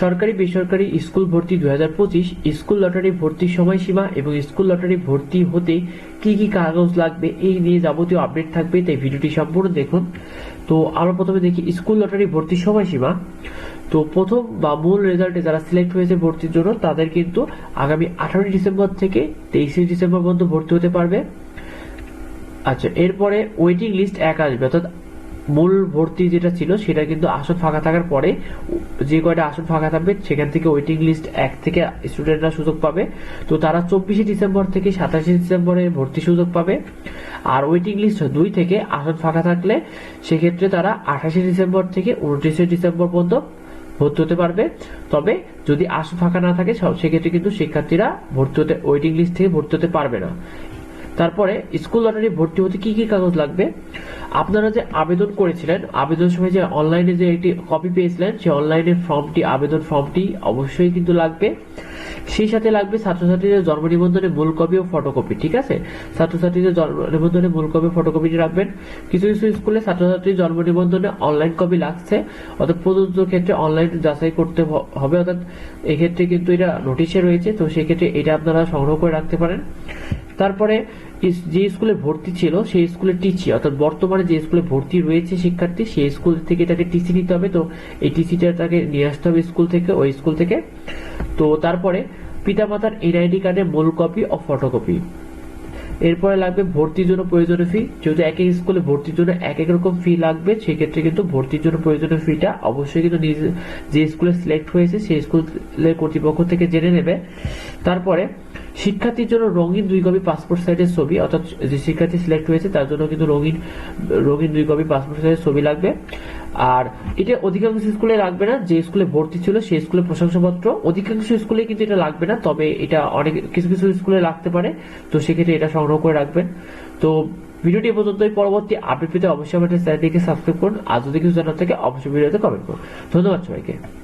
সরকারি বেসরকারি স্কুল ভর্তি দু হাজার পঁচিশ, স্কুল লটারি ভর্তির সময়সীমা এবং স্কুল লটারি ভর্তি হতে কি কি কাগজ লাগবে এই নিয়ে যাবতীয় আপডেট থাকবে, তাই ভিডিওটি সম্পূর্ণ দেখুন। তো আমরা প্রথমে দেখি স্কুল লটারি ভর্তির সময়সীমা। তো প্রথম বা মূল রেজাল্টে যারা সিলেক্ট হয়েছে ভর্তির জন্য, তাদের কিন্তু আগামী আঠারোই ডিসেম্বর থেকে তেইশে ডিসেম্বর পর্যন্ত ভর্তি হতে পারবে। আচ্ছা এরপরে ওয়েটিং লিস্ট এক আসবে, অর্থাৎ মূল ভর্তি যেটা ছিল, সেটা কিন্তু আসন ফাঁকা থাকার পরে যে কয়টা আসন ফাঁকা থাকবে, সেখান থেকে ওয়েটিং লিস্ট এক থেকে স্টুডেন্টরা সুযোগ পাবে। তো তারা চব্বিশে ডিসেম্বর থেকে সাতাশে ডিসেম্বরে ভর্তি সুযোগ পাবে। আর ওয়েটিং লিস্ট দুই থেকে আসন ফাঁকা থাকলে সেক্ষেত্রে তারা আঠাশে ডিসেম্বর থেকে উনত্রিশে ডিসেম্বর পর্যন্ত ভর্তি হতে পারবে। তবে যদি আসন ফাঁকা না থাকে সেক্ষেত্রে কিন্তু শিক্ষার্থীরা ভর্তি হতে ওয়েটিং লিস্ট থেকে ভর্তি হতে পারবে না। তারপরে স্কুল লটারি ভর্তি হতে কি কি কাগজ লাগবে? আপনারা যে আবেদন করেছিলেন, আবেদন সময় যে অনলাইনে যে একটি কপি পেয়েছিলেন, সেই অনলাইনের ফর্মটি আবেদন ফর্মটি অবশ্যই কিন্তু লাগবে। সেই সাথে লাগবে ছাত্রছাত্রীদের জন্ম নিবন্ধনের মূল কপি ও ফটোকপি ঠিক আছে? ছাত্রছাত্রীদের জন্ম নিবন্ধনের মূল কপি ফটোকপিটি রাখবেন। কিছু কিছু স্কুলে ছাত্রছাত্রীর জন্ম নিবন্ধনে অনলাইন কপি লাগছে। অর্থাৎ প্রযোজ্য ক্ষেত্রে অনলাইন যাচাই করতে হবে। অর্থাৎ এক্ষেত্রে কিন্তু এটা নোটিশে রয়েছে। তো সেক্ষেত্রে এটা আপনারা সংগ্রহ করে রাখতে পারেন। তারপরে যে স্কুলে ভর্তি ছিল, সেই স্কুলের টিচি অর্থাৎ বর্তমানে যে স্কুলে ভর্তি রয়েছে শিক্ষার্থী, সেই স্কুল থেকে তাকে টিসি নিতে হবে। তো এই টিসিটা তাকে নিয়ে আসতে হবে স্কুল থেকে, ওই স্কুল থেকে। তো তারপরে পিতামাতার এনআইডি কার্ডের মূল কপি ও ফটোকপি এরপরে লাগবে ভর্তির জন্য প্রয়োজনীয় ফি যেহেতু এক এক স্কুলে ভর্তির জন্য এক এক রকম ফি লাগবে, সেক্ষেত্রে কিন্তু ভর্তির জন্য প্রয়োজনীয় ফিটা অবশ্যই কিন্তু যে স্কুলে সিলেক্ট হয়েছে, সেই স্কুলের কর্তৃপক্ষ থেকে জেনে নেবে। তারপরে শিক্ষার্থীর জন্য রঙিন দুই কপি পাসপোর্ট সাইজের ছবি, অর্থাৎ যে শিক্ষার্থী সিলেক্ট হয়েছে, তার জন্য কিন্তু রঙিন রঙিন দুই কপি পাসপোর্ট সাইজের ছবি লাগবে। আর এটা অধিকাংশ স্কুলে লাগবে না, যে স্কুলে ভর্তি ছিল সেই স্কুলে প্রশংসাপত্র। অধিকাংশ স্কুলে কিন্তু এটা লাগবে না, তবে এটা অনেক, কিছু কিছু স্কুলে লাগতে পারে। তো সেক্ষেত্রে এটা সংগ্রহ করে রাখবেন। তো ভিডিওটি এ পর্যন্তই। পরবর্তী আপডেট পেতে অবশ্যই আমাদের চ্যানেলটিকে সাবস্ক্রাইব করুন। আর যদি কিছু জানার থাকে, অবশ্যই ভিডিওতে কমেন্ট করুন। ধন্যবাদ সবাইকে।